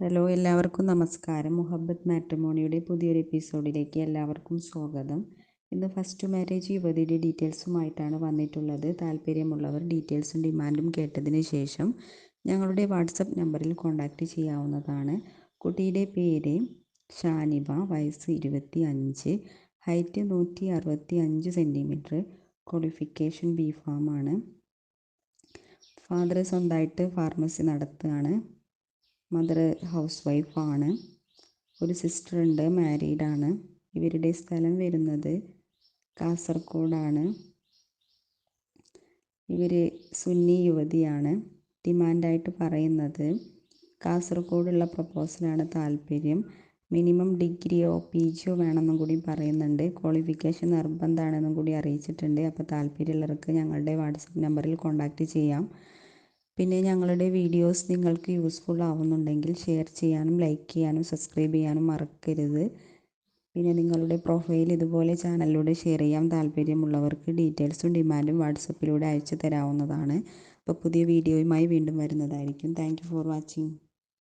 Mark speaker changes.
Speaker 1: Hello എല്ലാവർക്കും നമസ്കാരം. മുഹബത്ത് മാട്രിമോണിയുടെ പുതിയൊരു എപ്പിസോഡിലേക്ക് എല്ലാവർക്കും സ്വാഗതം. ഇന്ന് ഫസ്റ്റ് മാരേജ് യുവതിയുടെ ഡീറ്റെയിൽസുമായിട്ടാണ് വന്നിട്ടുള്ളത്. താല്പര്യമുള്ളവർ ഡീറ്റെയിൽസും ഡിമാൻഡും കേട്ടതിന് ശേഷം ഞങ്ങളുടെ വാട്സപ്പ് നമ്പറിൽ കോൺടാക്റ്റ് ചെയ്യാവുന്നതാണ്. കുട്ടിയുടെ പേര് ഷാനിബ വയസ്സ് ഇരുപത്തി അഞ്ച് ഹൈറ്റ് നൂറ്റി അറുപത്തി അഞ്ച് സെന്റിമീറ്റർ ക്വാളിഫിക്കേഷൻ ബി ഫാമാണ് ഫാദർ സ്വന്തമായിട്ട് ഫാർമസി നടത്തുകയാണ്. മദർ ഹൗസ് വൈഫാണ് ഒരു സിസ്റ്റർ ഉണ്ട് മാരീഡാണ് ഇവരുടെ സ്ഥലം വരുന്നത് കാസർഗോഡാണ്. ഇവർ സുന്നി യുവതിയാണ്. ഡിമാൻഡായിട്ട് പറയുന്നത്. കാസർഗോഡുള്ള പ്രപ്പോസലാണ് താല്പര്യം. മിനിമം ഡിഗ്രിയോ പി ജിയോ വേണമെന്നും കൂടി പറയുന്നുണ്ട്. ക്വാളിഫിക്കേഷൻ നിർബന്ധമാണെന്നും കൂടി അറിയിച്ചിട്ടുണ്ട്. അപ്പോൾ താല്പര്യമുള്ളവർക്ക് ഞങ്ങളുടെ വാട്സപ്പ് നമ്പറിൽ കോൺടാക്റ്റ് ചെയ്യാം. പിന്നെ ഞങ്ങളുടെ വീഡിയോസ് നിങ്ങൾക്ക് യൂസ്ഫുൾ ആവുന്നുണ്ടെങ്കിൽ ഷെയർ ചെയ്യാനും ലൈക്ക് ചെയ്യാനും സബ്സ്ക്രൈബ് ചെയ്യാനും മറക്കരുത്. പിന്നെ നിങ്ങളുടെ പ്രൊഫൈൽ ഇതുപോലെ ചാനലിലൂടെ ഷെയർ ചെയ്യാൻ താല്പര്യമുള്ളവർക്ക് ഡീറ്റെയിൽസും ഡിമാൻഡും വാട്സപ്പിലൂടെ അയച്ചു തരാവുന്നതാണ്. അപ്പോൾ പുതിയ വീഡിയോയുമായി വീണ്ടും വരുന്നതായിരിക്കും. Thank for watching